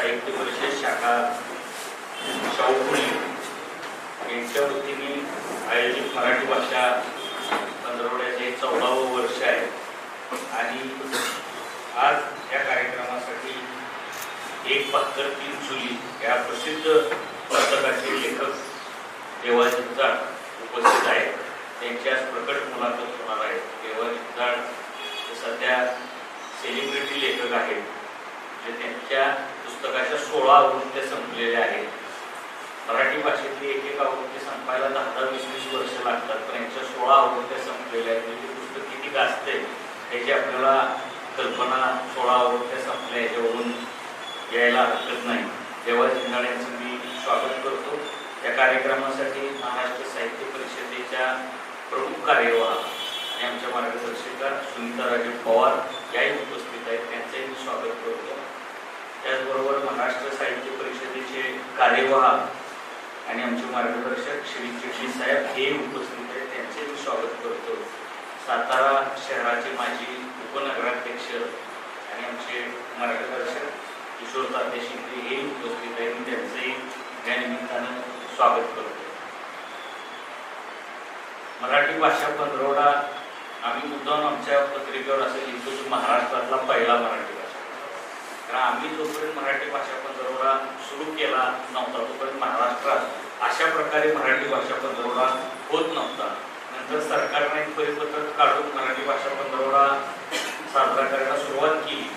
साहित्य परिषद शाखा शाहूपुरी यांच्या वतीने आयोजित मराठी भाषा पंधरवड्याचे चौदावं वर्ष आहे. आणि आज या कार्यक्रमासाठी एक पत्तर तीन चुली या प्रसिद्ध पुस्तकाचे लेखक देवाजी जाड उपस्थित आहेत त्यांची आज प्रकट मुलाखत होणार आहे. देवाजी जाड हे सध्या सेलिब्रिटी लेखक आहेत. जे त्यांच्या पुस्तकाच्या सोळा आवृत्त्या संपलेल्या आहेत. मराठी भाषेतली एक एक आवृत्ती संपायला दहा दहा वीस वीस वर्ष लागतात. पण यांच्या सोळा आवृत्त्या संपलेल्या आहेत. म्हणजे पुस्तक किती गाजते याची आपल्याला कल्पना सोळा आवृत्त्या संपल्या याच्यावरून यायला हरकत नाही. देवा जिंदाळ यांचं मी स्वागत करतो. या कार्यक्रमासाठी महाराष्ट्र साहित्य परिषदेच्या प्रमुख कार्यवाह आणि आमच्या मार्गदर्शिका सुनीताराजे पवार याही उपस्थित आहेत. त्यांचंही मी स्वागत करतो. त्याचबरोबर महाराष्ट्र साहित्य परिषदेचे कार्यवाह आणि आमचे मार्गदर्शक श्री चिटणी साहेब हे उपस्थित आहेत. त्यांचे मी स्वागत करतो. सातारा शहराचे माजी उपनगराध्यक्ष आणि आमचे मार्गदर्शक किशोर तात्या शिंदे हे उपस्थित आहेत. मी त्यांचंही या निमित्तानं स्वागत करतो. मराठी भाषा पंधरवडा आम्ही मुद्दाम आमच्या पत्रिकेवर असं लिहितो की महाराष्ट्रातला पहिला मराठी कारण आम्ही जोपर्यंत मराठी भाषा पंधरवडा सुरू केला नव्हता तोपर्यंत महाराष्ट्रात अशा प्रकारे मराठी भाषा पंधरवडा होत नव्हता. नंतर सरकारने एक परिपत्रक काढून मराठी भाषा पंधरवडा साजरा करायला सुरुवात केली.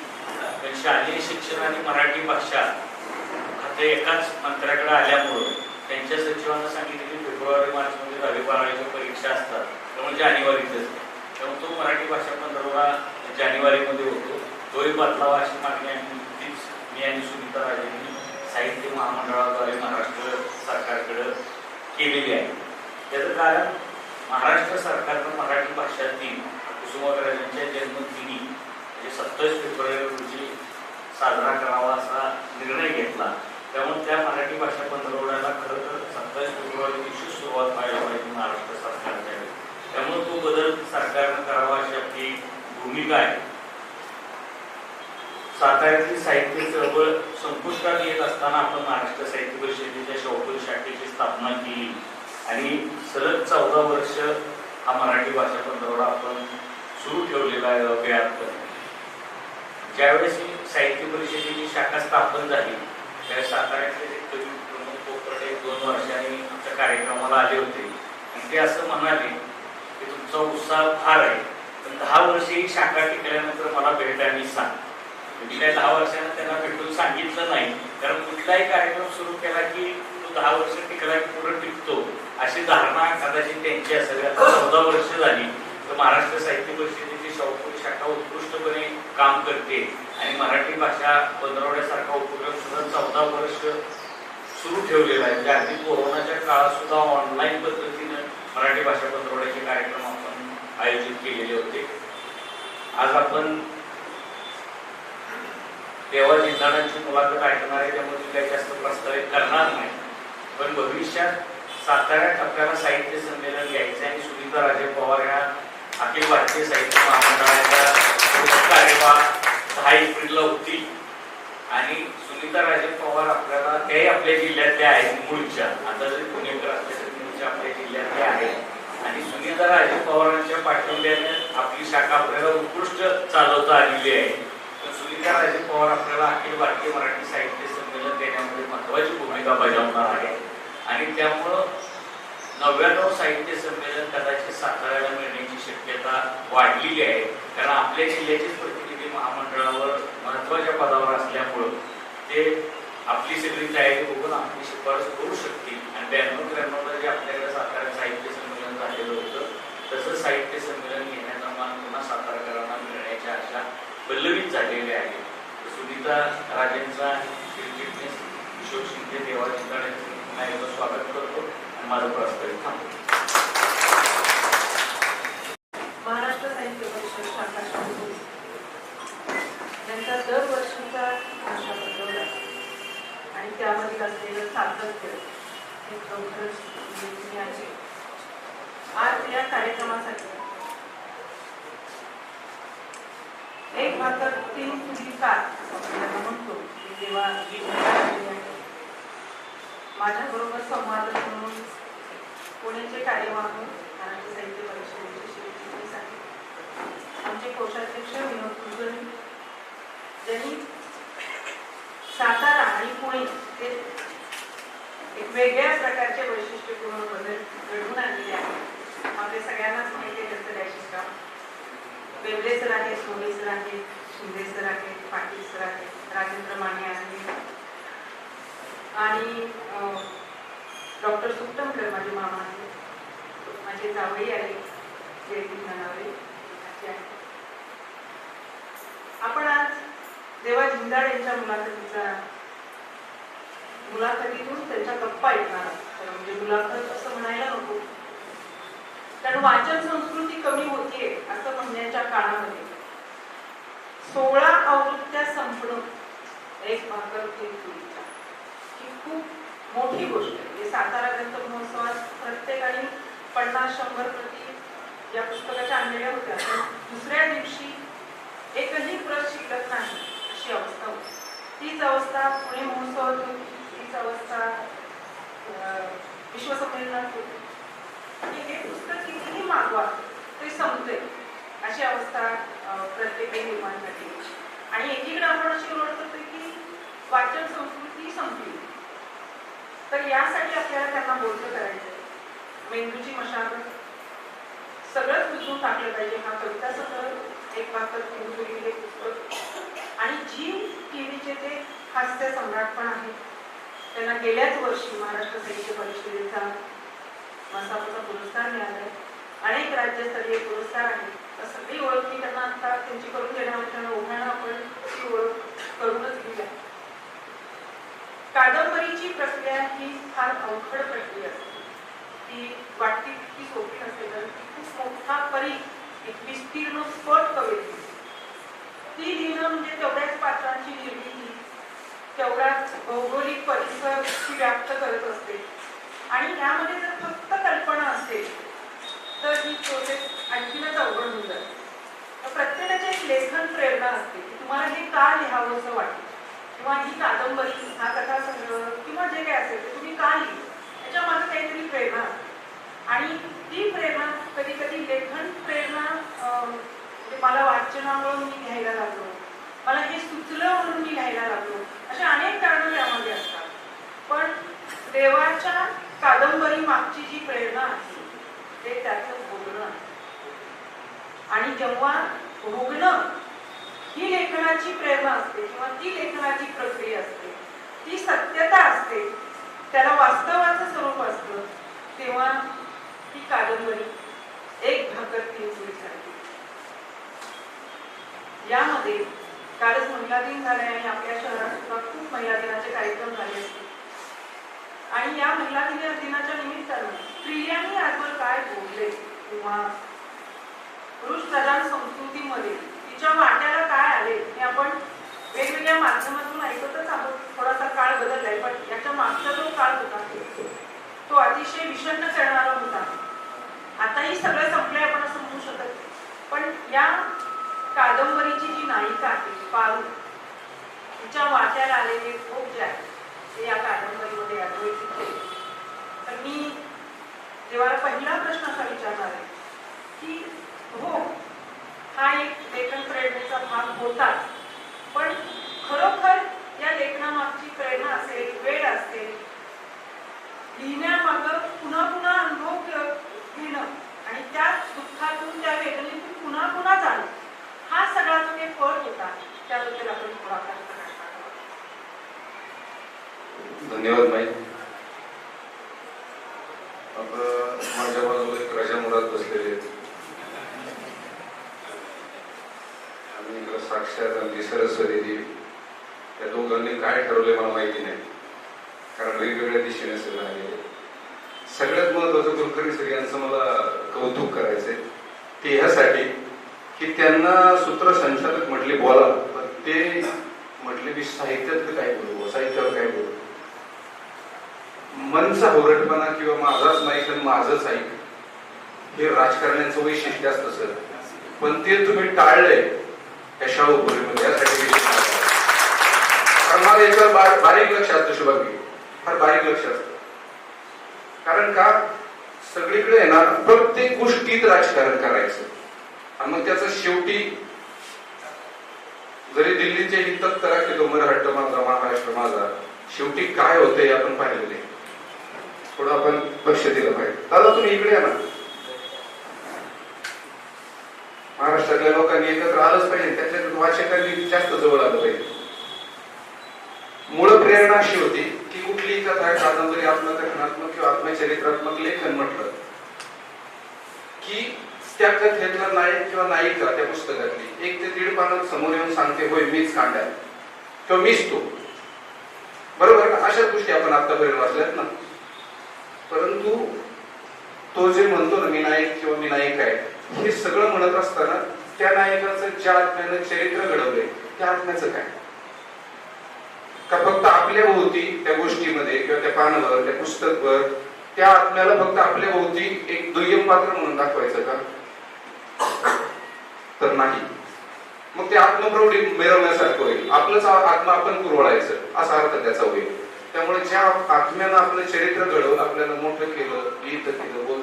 पण शालेय शिक्षण आणि मराठी भाषा खाते एकाच मंत्र्याकडे आल्यामुळं त्यांच्या सचिवांना सांगितलं की फेब्रुवारी मार्चमध्ये दहावी बारावीच्या परीक्षा असतात. त्यामुळे जानेवारीतच. त्यामुळे तो मराठी भाषा पंधरवडा जानेवारीमध्ये होतो. तोही बदलावा अशी मागणी आम्ही नुकतीच मी आणि सुनीता राजेंनी साहित्य महामंडळाद्वारे महाराष्ट्र सरकारकडं केलेली आहे. त्याचं कारण महाराष्ट्र सरकारनं मराठी भाषा दिन कुसुमाग्रजांच्या जन्मदिनी म्हणजे सत्तावीस फेब्रुवारी रोजी साजरा करावा असा निर्णय घेतला. त्यामुळे त्या मराठी भाषा पंधरवड्याला खरं तर सत्तावीस फेब्रुवारी दिवशी सुरुवात व्हायला पाहिजे महाराष्ट्र सरकारच्या त्यामुळे तो बदल सरकारनं करावा अशी आपली भूमिका आहे. साताऱ्यातील साहित्य चळवळ संपुष्टात येत असताना आपण महाराष्ट्र साहित्य परिषदेच्या शाहूपुरी शाखेची स्थापना केली. आणि सलग चौदा वर्ष हा मराठी भाषा पंधरवडा आपण सुरू ठेवलेला आहे ज्यावेळेस साहित्य परिषदेची शाखा स्थापन झाली त्यावेळेस साताऱ्यातले जे कवी प्रमोद कोकरडे दोन वर्षांनी आमच्या कार्यक्रमाला आले होते. आणि ते असं म्हणाले की तुमचा उत्साह फार आहे पण दहा वर्ष ही शाखा टिकल्यानंतर मला भेट आणि सांग मी काय दहा वर्षानं त्यांना भेटून सांगितलं नाही. कारण कुठलाही कार्यक्रम सुरू केला की तो दहा वर्ष टिकला की पुढे टिकतो. अशी धारणा कदाचित त्यांची असेल. आता चौदा वर्ष झाली. तर महाराष्ट्र साहित्य परिषदेची शाहूपुरी शाखा उत्कृष्टपणे काम करते. आणि मराठी भाषा पंधरवड्यासारखा उपक्रम सुद्धा चौदा वर्ष सुरू ठेवलेला आहे. म्हणजे अगदी कोरोनाच्या काळात सुद्धा ऑनलाईन पद्धतीनं मराठी भाषा पंधरवड्याचे कार्यक्रम आपण आयोजित केलेले होते. आज आपण केवळ जिंदाणांची मुलाखत ऐकणार आहे त्यामुळे मी काही जास्त प्रस्तावित करणार नाही. पण भविष्यात साताऱ्यात आपल्याला साहित्य संमेलन घ्यायचं आणि सुनीता राजे पवार या अखिल भारतीय साहित्य महामंडळाच्या कार्यवाह दहा एप्रिलला होतील आणि सुनीता राजे पवार आपल्याला त्याही आपल्या जिल्ह्यातल्या आहेत मूळच्या. आता जरी पुणेकर असले तरी मूळच्या आपल्या जिल्ह्यातल्या आहेत. आणि सुनीता राजे पवारांच्या पाठिंब्याने आपली शाखा आपल्याला उत्कृष्ट चालवता आलेली आहे. तर पवार आपल्याला अखिल भारतीय मराठी साहित्य संमेलन देण्यामध्ये महत्वाची भूमिका बजावणार आहे. आणि त्यामुळं नव्याण्णव साहित्य संमेलन कदाचित साताऱ्याला मिळण्याची शक्यता वाढलेली आहे. कारण आपल्या जिल्ह्याचेच प्रतिनिधी महामंडळावर महत्त्वाच्या पदावर असल्यामुळं ते आपली सगळी तयारी बघून आपली शिफारस करू शकतील. आणि ब्याण्णव त्र्याण्णवला जे आपल्याकडे सातारा साहित्य संमेलन झालेलं होतं तसं साहित्य संमेलन घेण्याचा मान पुन्हा सातारकरांना मिळण्याच्या अशा पल्लवीत झालेली आहे. सुनीता राजेंचा चिरचिटणीस किशोर शिंदे देवाची यांचं स्वागत करतो आणि माझं प्रस्तावित थांबतो. महाराष्ट्र साहित्य परिषद शाखा शाहूपुरी दरवर्षीचा भाषा बदलवला आणि त्यामध्ये असलेलं सातत्य हे खरोखरच आहे. आज या कार्यक्रमासाठी एक भाकर तीन पिढी का आपल्याला म्हणतो की जेव्हा माझ्याबरोबर संवाद म्हणून पुण्याचे कार्यवाह महाराष्ट्र साहित्य परिषदेचे शिवचित्री आहेत. आमचे कोषाध्यक्ष विनोद कुलकर्णी ज्यांनी सातारा आणि पुणे हे एक वेगळ्या प्रकारचे वैशिष्ट्यपूर्ण बदल घडवून आणलेले आहेत आपल्या सगळ्यांनाच माहिती आहे त्यांचं डॅशिंग काम वेगळे सर आहेत सोने सर आहेत शिंदे सर आहेत पाटील सर आहेत राजेंद्र माने आहेत आणि डॉक्टर सुप्तमकर माझे मामा आहेत. माझे जावई आहेत जयदीप ननावरे आपण आज देवा झिंदाड यांच्या मुलाखतीचा मुलाखतीतून त्यांच्या गप्पा ऐकणार तर म्हणजे मुलाखत असं म्हणायला नको. कारण वाचन संस्कृती कमी होतीये असं म्हणण्याच्या काळामध्ये. सोळा आवृत्त्या संपणं एक भाकर ही खूप मोठी गोष्ट आहे. म्हणजे सातारा ग्रंथ महोत्सवात प्रत्येकाने पन्नास शंभर प्रती या पुस्तकाच्या आणलेल्या होत्या. पण दुसऱ्या दिवशी एकही प्रत शिल्लक नाही अशी अवस्था होती. तीच अवस्था पुणे महोत्सवात होती. तीच अवस्था विश्वसंमेलनात होती. आणि हे पुस्तक कितीही मागवा ते संपते अशी अवस्था प्रत्येक प्रत्येकाने आणि एकीकडे आपण अशी ओळख करतो की वाचन संस्कृती संपली. तर यासाठी आपल्याला त्यांना बोलतं करायचं मेंदूची मशागत सगळंच बुजवून टाकलं पाहिजे हा कविता संग्रह. एक भाकर हिंदुगिरी हे पुस्तक. आणि जी टीव्हीचे ते हास्य सम्राट पण आहेत त्यांना गेल्याच वर्षी महाराष्ट्र साहित्य परिषदेचा मसापाचा पुरस्कार मिळालाय. अनेक राज्यस्तरीय पुरस्कार आहेत. तर सगळी ओळख मी त्यांना आता त्यांची करून देण्यावर त्यांना ओघाणं आपण ती ओळख करूनच घेऊया कादंबरीची प्रक्रिया ही फार अवघड प्रक्रिया असते ती वाटती तितकी सोपी नसते तर ती खूप मोठा परी एक विस्तीर्ण स्फट कविता ती लिहिणं म्हणजे तेवढ्याच पात्रांची निर्मिती तेवढाच भौगोलिक परिसर ती व्याप्त करत असते. आणि यामध्ये जर फक्त कल्पना असेल तर ही प्रोसेस आणखीनच अवघड होऊन जाते. तर प्रत्येकाची एक लेखन प्रेरणा असते की तुम्हाला हे का लिहावं असं वाटतं? किंवा ही कादंबरी हा कथासंग्रह किंवा जे काही असेल ते तुम्ही का लिहिली? त्याच्या माझं काहीतरी प्रेरणा असते. आणि ती प्रेरणा कधी कधी लेखन प्रेरणा म्हणजे मला वाचनामुळं मी घ्यायला लागलो. मला हे सुचलं म्हणून मी घ्यायला लागलो. अशा अनेक कारणं त्यामध्ये असतात. पण देवाच्या कादंबरी मागची जी प्रेरणा आहे ते त्याचं आणि जेव्हा रुग्ण ही लेखनाची प्रेरणा असते किंवा ती लेखनाची प्रक्रिया असते ती सत्यता असते त्याला वास्तवाचं स्वरूप असतं तेव्हा ती कादंबरी एक भाकर तीन चुलीसारखी यामध्ये कालच महिला दिन झाले आणि आपल्या शहरात सुद्धा खूप महिला दिनाचे कार्यक्रम झाले असते. आणि या महिला दिन- दिनाच्या निमित्तानं स्त्रियांनी आजवर काय बोलले किंवा पुरुष प्रधान संस्कृतीमध्ये तिच्या वाट्याला काय आले हे आपण वेगवेगळ्या माध्यमातून ऐकतच आहोत. थोडासा काळ बदललाय पण याच्या मागचा जो काळ होता तो अतिशय विषण्ण करणारा होता. आताही सगळं संपलंय आपण असं म्हणू शकत पण या कादंबरीची जी नायिका आहे पारू तिच्या वाट्याला आलेले भोग जे आहे ते या कादंबरीमध्ये अद्वैत तर मी देवाला पहिला प्रश्न असा विचारणार आहे की हो हा एक लेखन प्रेरणेचा भाग होताच. पण खरोखर या लेखनामागची प्रेरणा असेल वेळ असेल लिहिण्यामाग पुन्हा पुन्हा अनुभव घेणं आणि त्या दुःखातून त्या वेदनेतून पुन्हा पुन्हा जाणं हा सगळा जो काही फळ होता त्याबद्दल आपण थोडाफार धन्यवाद माई. आता माझ्या बाजूला एक राजा मुळात बसलेले आहेत आणि इकडं साक्षात आणि सरस्वती देवी त्या दोघांनी काय ठरवले मला माहिती नाही. कारण वेगवेगळ्या दिशेने सगळं आलेले सगळ्यात महत्वाचं कुलकर्णी सर यांचं मला कौतुक करायचंय. ते ह्यासाठी की त्यांना सूत्रसंचालक म्हटले बोला पण ते म्हटले की साहित्यात काय बोलू साहित्यावर काय बोलू? मनचा होरटपणा किंवा माझाच नाही तर माझंच ऐक हे राजकारण्यांचं वैशिष्ट्य असतं सर. पण ते तुम्ही टाळलंय. शाहू शाहूपुरीमध्ये यासाठी विशेष आभार. कारण मला याच्यावर बा- फार बारीक लक्ष असतं. कारण का? सगळीकडे येणार प्रत्येक गोष्टीत राजकारण करायचं. आणि मग त्याचं शेवटी जरी दिल्लीचे हितक करा की तो मराठा माझा महाराष्ट्र माझा शेवटी काय होते हे आपण पाहिलेले थोडं आपण लक्ष दिलं पाहिजे. दादा तुम्ही इकडे या ना. महाराष्ट्रातल्या लोकांनी एकत्र आलंच पाहिजे. त्याच्यात वाचकांनी जास्त जवळ आलं पाहिजे. मूळ प्रेरणा अशी होती की कुठलीही कथा कादंबरी आत्मकथनात्मक किंवा आत्मचरित्रात्मक लेखन म्हटलं की त्या कथेतला नायक किंवा नायिका त्या पुस्तकातली एक ते दीड पानात समोर येऊन सांगते होय मीच कांडा किंवा मीच तो. बरोबर? ना अशाच गोष्टी आपण आतापर्यंत वाचल्यात ना. परंतु तो जे म्हणतो ना मी नायक किंवा मी नायिका आहे हे सगळं म्हणत असताना त्या नायकाचं ज्या आत्म्यानं चरित्र घडवलंय त्या आत्म्याचं काय? का फक्त आपल्या भोवती त्या गोष्टीमध्ये किंवा त्या पानावर त्या पुस्तकवर त्या आत्म्याला फक्त आपल्या भोवती एक दुय्यम पात्र म्हणून दाखवायचं का? तर नाही. मग ते आत्मप्रौढी मिरवण्यासारखं होईल. आपलंच आ- आत्मा आपण पुरवळायचं असा अर्थ त्याचा होईल. त्यामुळे ज्या आत्म्यानं आपलं चरित्र घडवून आपल्याला मोठं केलं लिहित केलं बोल केलं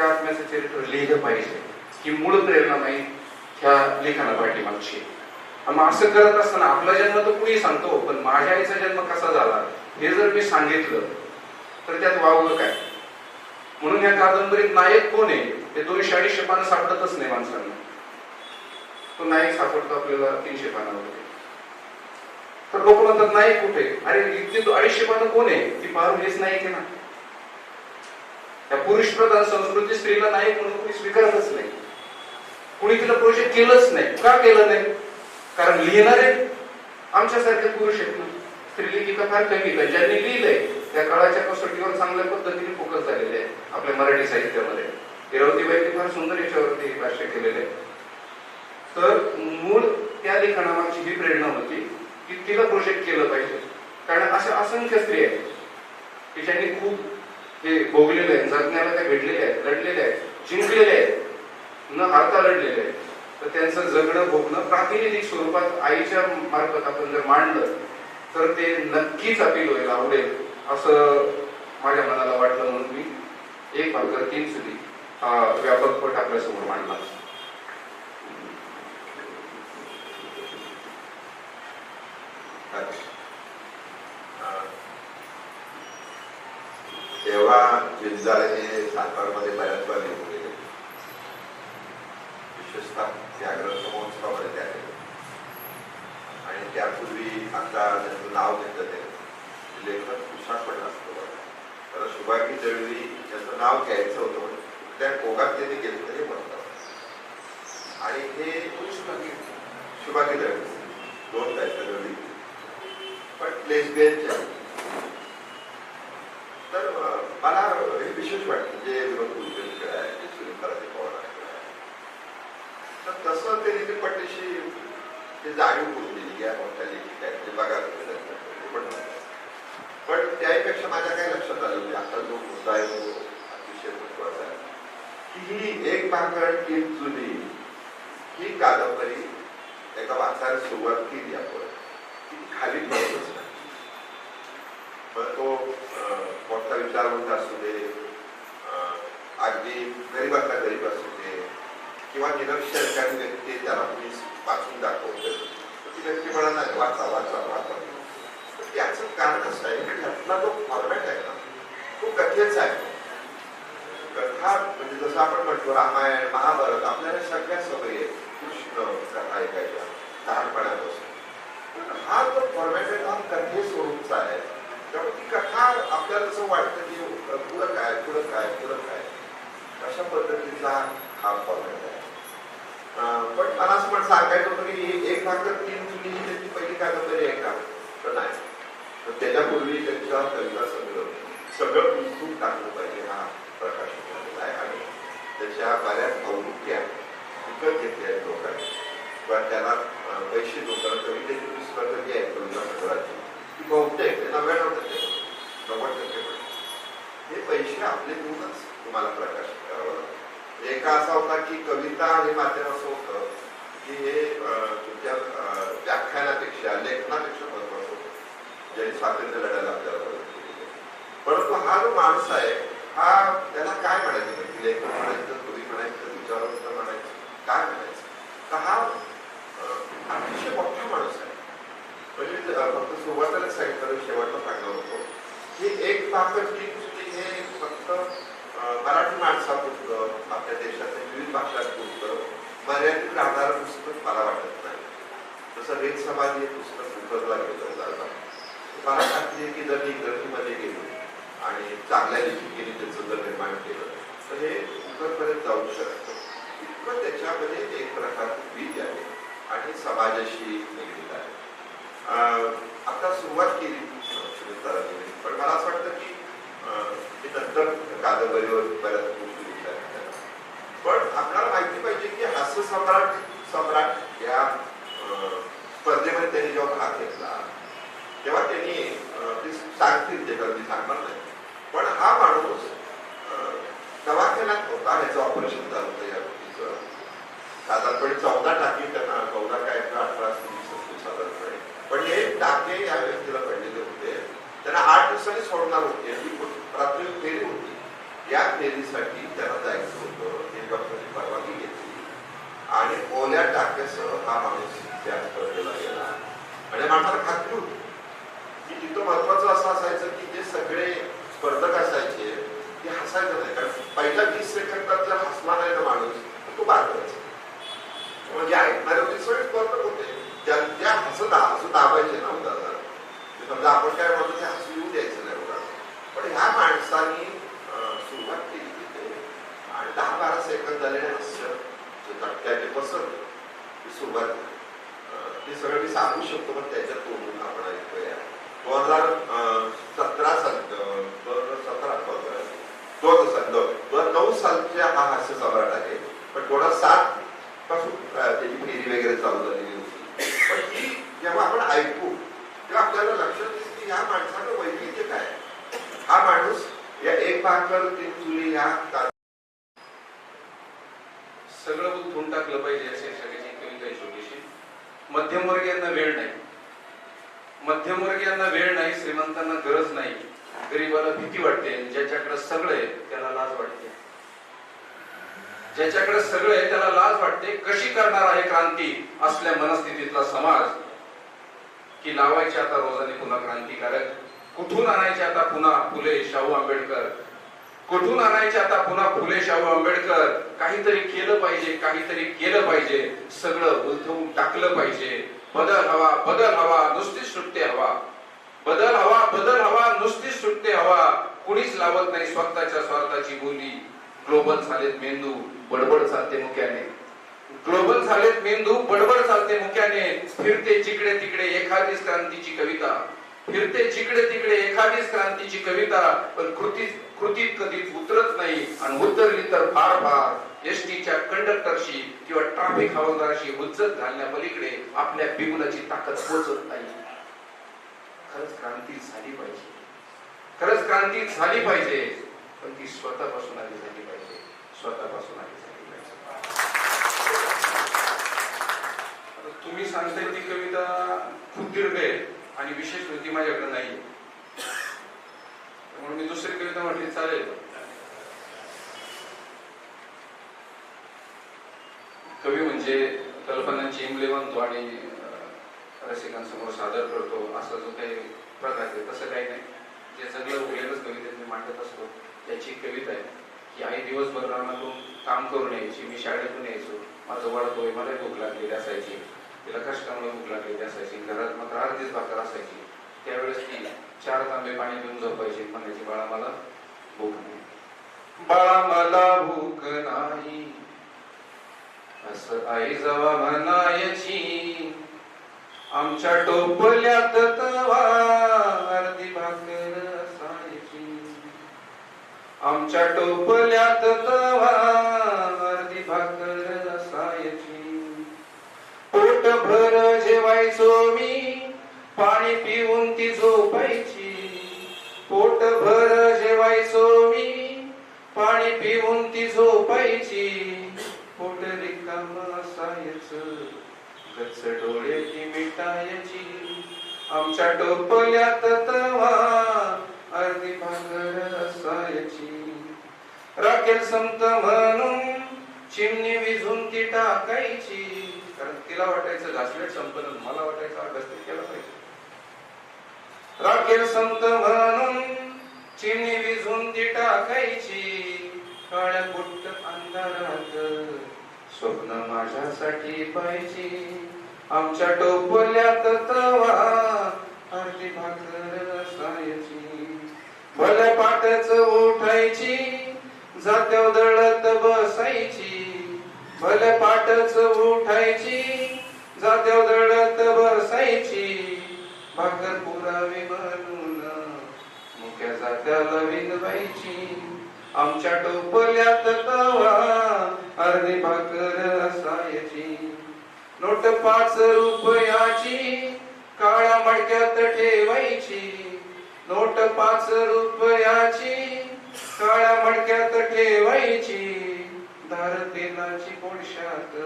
त्या आत्म्याचं चरित्र लिहिलं पाहिजे ही मूळ प्रेरणा नाही ह्या लिखाणा पाठीमागची आणि मग असं करत असताना आपला जन्म तर कुणी सांगतो पण माझ्या आईचा जन्म कसा झाला हे जर मी सांगितलं तर त्यात वावलं काय म्हणून या कादंबरीत नायक कोण आहे ते दोनशे अडीचशे पानं सापडतच नाही माणसांना तो नायक सापडतो आपल्याला तीनशे पानावरती तर लोक म्हणतात नायक कुठे अरे इतके तो अडीचशे पानं कोण आहे ती पाहून हेच नायक आहे ना त्या पुरुष प्रधान संस्कृती स्त्रीला नाही म्हणून कोणी स्वीकारतच नाही. कुणी तिला प्रोजेक्ट केलंच नाही. का केलं नाही? कारण लिहिणारे आमच्यासारखे पुरुष आहेत ना. स्त्रीलिंगिका फार कमी का ज्यांनी लिहिलंय त्या काळाच्या कसोटीवर चांगल्या पद्धतीने फोकस झालेले आहे आपल्या मराठी साहित्यामध्ये. इरावतीबाईंनी फार सुंदर याच्यावरती भाष्य केलेले आहे तर मूळ त्या लिखाणामागची ही प्रेरणा होती की तिला प्रोजेक्ट केलं पाहिजे. कारण अशा असंख्य स्त्री आहेत की ज्यांनी खूप हे भोगलेले आहेत जगण्याला त्या भेटलेले आहेत लढलेले आहेत जिंकलेले आहेत. न हारता लढलेले आहेत. तर त्यांचं जगणं भोगणं प्रातिनिधिक स्वरूपात आईच्या मार्फत आपण जर मांडलं तर ते नक्कीच अपील होईल आवडेल असं माझ्या मनाला वाटलं म्हणून मी एक भाकर तीन सुधी हा व्यापक पट आपल्यासमोर मांडला. तेव्हा जिंजाळ हे सातारमध्ये बऱ्याच वेळा लिहून गेले. विशेषतः व्याघ्रंथ महोत्सवामध्ये त्या आणि त्यापूर्वी आता ज्याचं नाव घेतलं ते लेखक विशाखपट्ट असतो तर सुभागी दळवी ज्याचं नाव घ्यायचं होतं म्हणून त्या कोगात त्यांनी गेलं तरी म्हणतात. आणि हे शुभागी दळवी दोन जायचं दळवी. पण प्लेस लेस्बियनच्या तर मला हे विशेष वाटतं जे आहे सुनील आहे तर तसं त्यांनी ते पट्टीशी ते जाणीव करून दिली की या मोठ्या लेखिका आहेत ते बघा पण पण त्याहीपेक्षा माझ्या काय लक्षात आलं की आता जो मुद्दा आहे तो अतिशय महत्त्वाचा आहे की ही एक भाकर तीन जुनी ही कादंबरी एका वाचायला सुरुवात केली आपण ती खाली पडतच नाही पण तो मोठा असू दे अगदी गरीबातला गरीब असू दे किंवा निरक्षर काही व्यक्ती त्याला तुम्ही वाचून दाखवते ती व्यक्ती म्हणा नाही वाचा वाचा वाचा. याचं कारण असं आहे की त्यातला जो फॉर्मॅट आहे ना तो कथेचा आहे. कथा म्हणजे जसं आपण म्हणतो रामायण महाभारत आपल्याला सगळ्या सवयी आहेत. कृष्ण कथा ऐकायच्या लहानपणापासून. पण हा जो फॉर्मॅट आहे हा कथे स्वरूपचा आहे त्यामुळे ती कथा आपल्याला असं वाटतं की पुढं काय पुढं काय पुढं काय? अशा पद्धतीचा हा फॉर्मॅट आहे. पण मला असं पण सांगायचं होतं की एक भाकर तीन जुनी ही त्यांची पहिली कादंबरी आहे का तर नाही. तर त्याच्यापूर्वी त्यांच्या कविता संग्रह सगळं उचलून टाकलं पाहिजे हा प्रकाश झालेला आहे. आणि त्याच्या बऱ्याच आवृत्त्या विकत घेतल्या आहेत लोकांनी. किंवा त्याला पैसे लोकांना कवितेची पुस्तकं जी आहेत कविता संग्रहाची ती बहुतेक ते नव्याण्णव टक्के नव्वद टक्के हे पैसे आपले देऊनच तुम्हाला प्रकाशित करावं लागतं. एका असा होता की कविता हे माध्यम असं होतं की हे तुमच्या व्याख्यानापेक्षा लेखनापेक्षा महत्वाचं होतं. स्वातंत्र्य लढायला आपल्याला मदत परंतु हा जो माणूस आहे हा त्याला काय म्हणायचं? म्हणजे लेखक म्हणायचं कवी म्हणायचं विचारवंत म्हणायचं काय म्हणायचं? तर हा अतिशय मोठा माणूस आहे. म्हणजे फक्त सुरुवातीला सांगितलं शेवटला सांगणार होतो. की एक ताकद टीम हे फक्त मराठी मराठी माणसापुरतं आपल्या देशाच्या विविध भाषांपुरतं मर्यादित राहणारं पुस्तक मला वाटत नाही. जसं रेल समाधी हे पुस्तक उतरला गेलं जातं. मला खात्री की जर मी इंग्रजीमध्ये गेलो आणि चांगल्या लेखिकेने त्याचं जर निर्माण केलं तर हे उतरपर्यंत जाऊ शकतं. इतकं त्याच्यामध्ये एक प्रकारचं बीज आहे आणि समाजाशी निगडीत आहे. आता सुरुवात केली. पण मला असं वाटतं की नंतर कादंबरीवर बऱ्याच गोष्टी विचार पण आपल्याला माहिती पाहिजे की हास्य सम्राट सम्राट या अं, स्पर्धेमध्ये त्यांनी जेव्हा भाग घेतला तेव्हा त्यांनी ते सांगतील ते मी सांगणार नाही पण हा माणूस दवाखान्यात होता ह्याचं ऑपरेशन झालं होतं या गोष्टीचं साधारणपणे चौदा टाके त्यांना चौदा काय का अठरा वीस असतील साधारणपणे पण हे टाके या व्यक्तीला पडलेले होते त्यांना आठ दिवसांनी सोडणार होते ही प्राथमिक फेरी होती या फेरीसाठी त्यांना जायचं होतं हे डॉक्टरनी परवानगी घेतली आणि ओल्या टाक्यासह हा माणूस त्या स्पर्धेला गेला आणि माणसाला खात्री होती की तिथं महत्वाचं असं असायचं की जे सगळे स्पर्धक असायचे ते हसायचं नाही कारण पहिल्या वीस सेकंदात जर हसला नाही ना माणूस तर तो बाद करायचा म्हणजे ऐकणारे होते सगळे स्पर्धक होते ज्या ज्या हसत हसू दाबायचे ना उदाहरण समजा आपण काय म्हणतो ते हसू येऊ द्यायचं नाही उदाहरण पण ह्या माणसानी अं, सुरुवात केली तिथे आणि दहा बारा सेकंद झाले आणि हास्य जे तटक्याचे पसरलं ती सुरुवात झाली. अं, ते सगळं मी सांगू शकतो पण त्याच्यात तोडून आपण ऐकूया. दोन हजार सतरा साल दोन हजार सतरा दोन हजार दोन दोन हजार नऊ सालच्या हा हास्य सम्राट आहे. पण दोन हजार सात पासून त्याची फेरी वगैरे चालू झालेली होती. पण ही जेव्हा आपण ऐकू तेव्हा आपल्याला लक्षात येईल की ह्या माणसाचं वैविध्य काय हा माणूस या एक भाकर तीन चुली ह्या सगळं उठून टाकलं पाहिजे असे सगळ्याची कविता आहे छोटीशी मध्यमवर्गीयांना वेळ नाही. मध्यमवर्गीयांना वेळ नाही श्रीमंतांना गरज नाही. गरीबाला भीती वाटते ज्याच्याकडे सगळं आहे त्याला लाज वाटते. ज्याच्याकडे सगळं आहे त्याला लाज वाटते कशी करणार आहे क्रांती असल्या मनस्थितीतला समाज? की लावायची आता रोजाने पुन्हा क्रांतिकारक? कुठून आणायचे आता पुन्हा फुले शाहू आंबेडकर? कुठून आणायचे आता? पुन्हा फुले शाहू आंबेडकर. काहीतरी केलं पाहिजे काहीतरी केलं पाहिजे. सगळं उलथवून टाकलं पाहिजे. बदल हवा बदल हवा नुसतीच सुटते हवा. बदल हवा बदल हवा नुसतीच सुटते हवा. कुणीच लावत नाही स्वतःच्या स्वार्थाची बोली ग्लोबल झालेत मेंदू बडबड चालते मुख्याने ग्लोबल झालेत मेंदू बडबड चालते मुख्याने फिरते जिकडे तिकडे एखादीच क्रांतीची कविता. फिरते जिकडे तिकडे एखादीच क्रांतीची कविता पण कृती कृतीत कधीच उतरत नाही आणि उतरली तर फार फार एसटीच्या कंडक्टरशी किंवा ट्रॅफिक हवालदाराशी उज्जत घालण्या पलीकडे आपल्या बिगुलाची ताकद पोचत नाही. खरंच क्रांती झाली पाहिजे. खरंच क्रांती झाली पाहिजे पण ती स्वतःपासून आली झाली पाहिजे. स्वतःपासून आली झाली पाहिजे. तुम्ही सांगताय ती कविता खूप दीर्घ आहे. आणि विशेष कृती माझ्याकडे नाही. म्हणून मी दुसरी कविता म्हटली चालेल. कवी म्हणजे कल्पनांची इमले म्हणतो आणि रसिकांसमोर सादर करतो. असा जो काही प्रकार आहे तसं काही नाही. जे सगळं उरलेलंच कवितेत मी मांडत असतो त्याची कविता आहे. की आई दिवसभर रानातून काम करून यायची मी शाळेतून यायचो. माझं वाढतोय मला भूक लागलेली असायची. तिला कष्टामुळे भूक लागलेली असायची घरात मात्र अर्धीच भाकर असायची. त्यावेळेस ती चार तांबे पाणी देऊन झोपायची म्हणायची बाळा मला भूक नाही. बाळा मला भूक नाही. असं आई जवा म्हणायची आमच्या टोपल्यात तवा अर्धी भाकर असायची. आमच्या टोपल्यात तवा अर्धी भाकर जेवायचो मी पाणी पिऊन ती झोपायची. पोट भर जेवायचो मी पाणी पिऊन ती झोपायची. पोट रिकाम असायच गच्च डोळे ती मिटायची. आमच्या टोपल्यात तवा अर्धी भाकर असायची. राखेल संत म्हणून चिमणी विझून ती टाकायची. कारण तिला वाटायचं घासलेट संपलं मला वाटायचं अभ्यास तरी केला पाहिजे. राखेल संत म्हणून चिनी विझून ती टाकायची. काळ्या गुट्ट अंधारात स्वप्न माझ्यासाठी पाहिजे आमच्या टोपल्यात तवा अर्धी भाकर असायची भल्या पाटच उठायची जात्या दळत बसायची. भल पाटच उठायची जात्या दळत बसायची. भाकर पुरावी म्हणून मुख्या जात्याला विनवायची आमच्या टोपल्यात तवा अर्धी भाकर असायची. नोट पाच रुपयाची काळ्या मडक्यात ठेवायची. नोट पाच रुपयाची काळ्या मडक्यात ठेवायची. उतार तेलाची कोळशात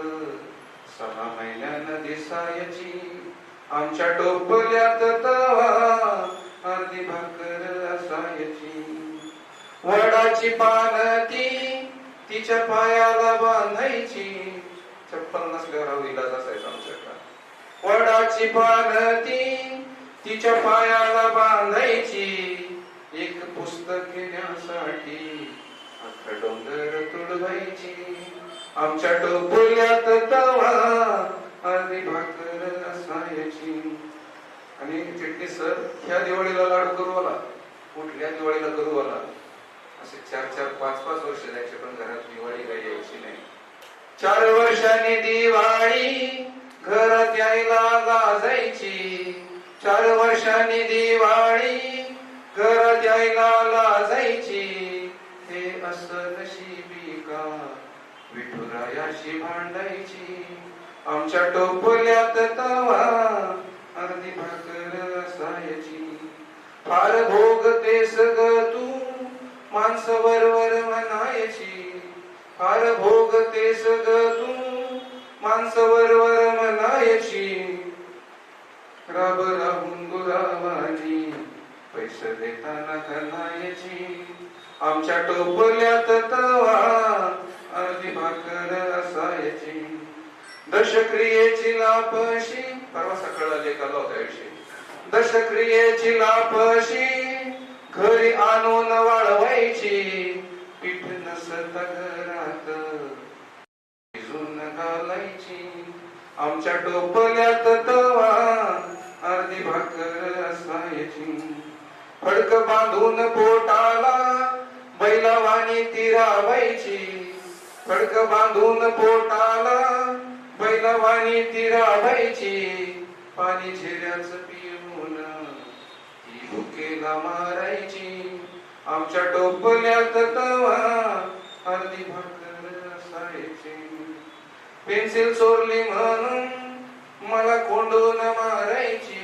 सहा महिन्यानं दिसायची. आमच्या टोपल्यात तवा अर्धी भाकर असायची. वडाची पान ती तिच्या पायाला बांधायची. चप्पल नसल्यावर हा इलाज असायचा आमच्याकडे. वडाची पान ती तिच्या पायाला बांधायची. एक पुस्तक घेण्यासाठी अख्खा डोंगर तुडवायची आमच्या टोपल्यात तवा आधी भाकर असायची आणि चिटणी सर ह्या दिवाळीला लाडू करू आला. कुठल्या दिवाळीला करू आला? असे चार चार पाच पाच वर्ष जायचे पण घरात दिवाळी काही यायची नाही. चार वर्षांनी दिवाळी घरात यायला लाजायची. चार वर्षांनी दिवाळी घरात यायला लाजायची. हे अस नशिबी का? विठुरायाशी भांडायची. आमच्या टोपल्यात तवा अर्धी भाकर असायची. फार भोगतेस सग तू माणस वरवर म्हणायची. फार भोगतेस सग तू माणस वरवर म्हणायची. राब राहून गुलामानी पैसे देताना करायची आमच्या टोपल्यात तवा अर्धी भाकर असायची. दशक्रियेची लापशी परवा सकाळला लेख आला होता विषयी दशक्रियेची लापशी घरी आणून वाळवायची. पीठ नसत घरात भिजून घालायची. आमच्या टोपल्यात तवा अर्धी भाकर असायची. फडक बांधून पोटाला बैलावानी ती राबायची फडक बांधून पोटाला बैलावानी ती पाणी झेऱ्याच पिऊन ती भुकेला मारायची. आमच्या टोपल्यात तवा अर्धी भाकर असायची. पेन्सिल चोरली म्हणून मला कोंडून मारायची.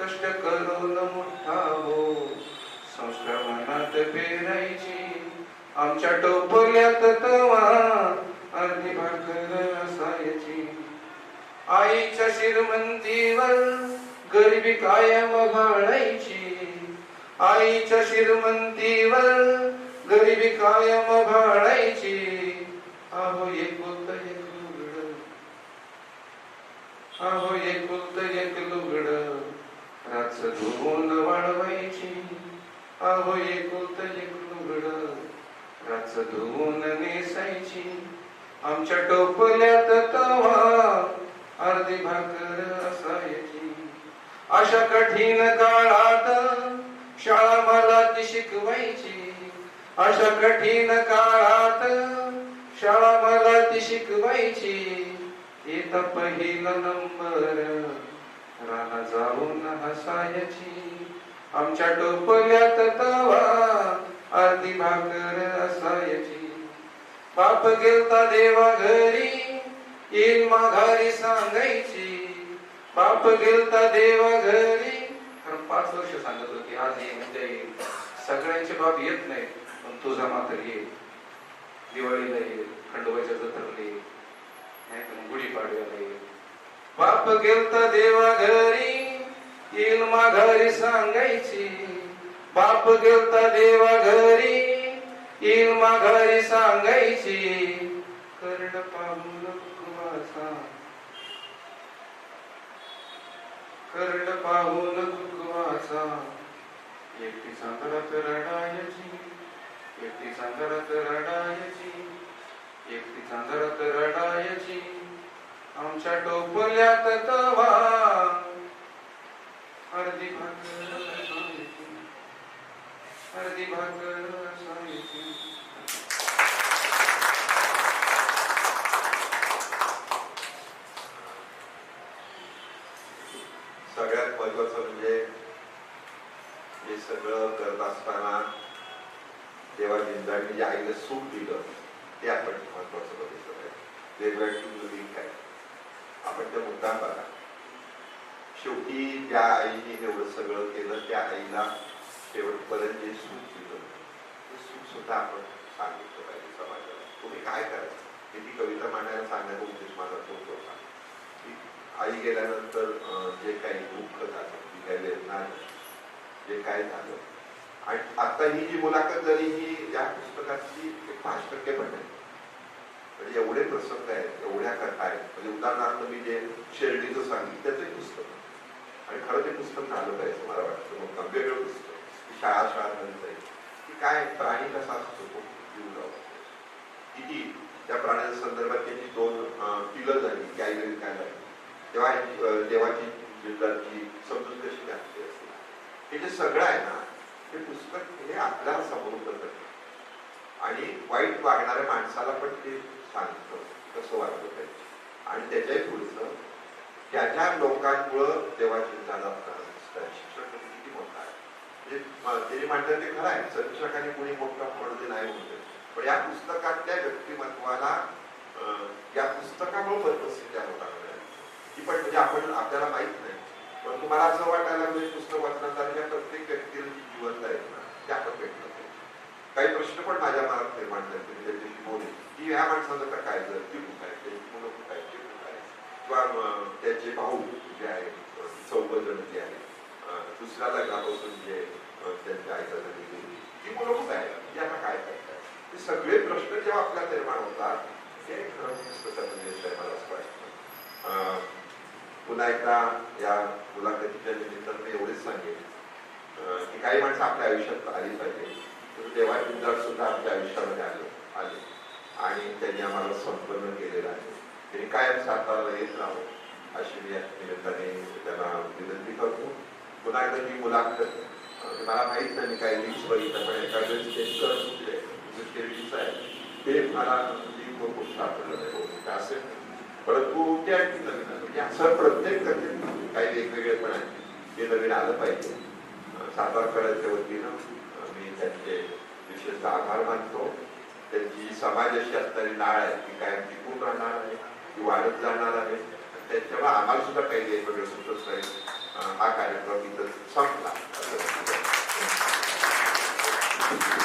कष्ट करून मोठा हो संस्कार मनात पेरायची. आमच्या टोपल्यात तवा अर्धी भाकर असायची. आईच्या श्रीमंतीवर गरिबी कायम भाळायची आईच्या श्रीमंतीवर गरिबी कायम भाळायची अहो एकुलत एक लुगड. अहो एकुलत एक लुगड. राच धुवून वाळवायची अहो एकुलत एक लुगड राच धुवून नेसायची. आमच्या टोपल्यात तवा अर्धी भाकर असायची. अशा कठीण काळात शाळा मला ती शिकवायची. अशा कठीण काळात शाळा मला ती शिकवायची. येता पहिला नंबर राना जाऊन हसायची. आमच्या टोपल्यात तवा अर्धी भाकर असायची. बाप गेलता देवा घरी येईल माघारी सांगायची. बाप गेलता देवा घरी. कारण पाच वर्ष सांगत होती आज येईल उद्या येईल सगळ्यांचे बाप येत नाही पण तुझा मात्र येईल दिवाळीला येईल खंडोबाच्या जत्रेला येईल नाही तर गुढीपाडव्याला येईल बाप गेलत देवा घरी येईल माघारी सांगायची. बाप गेलत देवा घरी येईल माघारी सांगायची. करड पाहून कुकवाचा करड पाहून कुकवाचा एकटी संकरात रडायची एकटी संकरात रडायची एकटी संकरात रडायची. आमच्या टोपल्यात तवा. अर्धी भाकर असायची अर्धी भाकर सगळ्यात महत्वाचं म्हणजे हे सगळं करत असताना जेव्हा जिंदाने जे आईला सूट दिलं ते आपण महत्वाचं बघितलं पाहिजे. वेगवेगळ्या आपण ते मुद्दाम बघा. शेवटी ज्या आईने एवढं सगळं केलं त्या आईला शेवटपर्यंत जे सुख दिलं ते सुख सुद्धा आपण सांगितलं पाहिजे समाजाला. तुम्ही काय करायचं हे ती कविता मांडायला सांगण्याचा उद्देश माझा तोच होता. की आई गेल्यानंतर जे काही दुःख झालं जी काही वेदना जे काय झालं. आणि आता ही जी मुलाखत झाली ही या पुस्तकाची एक पाच टक्के पण नाही म्हणजे एवढे प्रसंग आहेत एवढ्या कथा आहेत. म्हणजे उदाहरणार्थ मी जे शेर्डीचं सांगितलं त्याचं एक पुस्तक. आणि खरं ते पुस्तक झालं पाहिजे मला वाटतं. मग वेगळं पुस्तक शाळा शाळांमध्ये जाईल की काय प्राणी कसा असतो तो? जीव किती? त्या प्राण्याच्या संदर्भात त्यांची दोन पिलं झाली की आई काय झाली तेव्हा देवाची जिल्ह्याची समजून कशी घातली असते हे जे सगळं आहे ना ते पुस्तक हे आपल्याला समोर करतं आणि वाईट वागणाऱ्या माणसाला पण ते सांगतं. कसं वागलं पाहिजे आणि त्याच्याही पुढचं त्या ज्या लोकांमुळं देवाची झाला असताना शिक्षक किती मोठा आहे. म्हणजे त्यांनी ते ते खरं आहे. शिक्षकाने कोणी मोठा पडते नाही म्हणते पण या पुस्तकातल्या व्यक्तिमत्वाला या पुस्तकामुळे पद्मश्री त्या लोकांकडे ती पण म्हणजे आपण आपल्याला माहीत नाही. पण तुम्हाला असं वाटायला म्हणजे की पुस्तक वाचल्यानंतर प्रत्येक व्यक्तीला जी जिवंत आहेत ना त्या आपण भेटलं. काही प्रश्न पण माझ्या मनात निर्माण झाले त्याच्याशी बोलले की ह्या माणसाचं तर काय जर ती कुठं आहे त्याची मुलं कुठं आहे ते कुठं आहे. किंवा त्याचे भाऊ जे आहेत चौघ जण जे आहेत दुसऱ्या लग्नापासून जे त्यांच्या आईचा झाली गेली ती मुलं कुठं आहे. ती आता काय करतात? हे सगळे प्रश्न जेव्हा आपल्या निर्माण होतात ते खरं पुस्तकाचं आहे मला असं वाटतं. अं, पुन्हा एकदा या मुलाखतीच्या निमित्तानं मी एवढेच सांगेन. की काही माणसं आपल्या आयुष्यात आली पाहिजे गुरुदेवाचे देवाची जग सुद्धा आमच्या आयुष्यामध्ये आले आले. आणि त्यांनी आम्हाला संपन्न केलेलं आहे. त्यांनी कायम साताराला येत राहावं अशी मी निमित्ताने त्यांना विनंती करतो. पुन्हा एकदा मी मुलाखत मला माहीत नाही मी काही लिंक्स बघितलं पण एका वेळेस ते करत होते आहे ते मला लिंक खूप सापडलं नाही बहुतेक असेल. परंतु ते आणखी नवीन म्हणजे असं प्रत्येक कथेत काही वेगवेगळे पण आहे ते नवीन आलं पाहिजे. अं, सातारकरांच्या वतीनं मी त्यांचे विशेष आभार मानतो. त्यांची समाजाशी असणारी नाळ आहे ती कायम टिकून राहणार आहे ती वाढत जाणार आहे. त्याच्यामुळे आम्हाला सुद्धा काही वेगवेगळं सुचत नाही म्हणजे हा कार्यक्रम इथं संपला. असं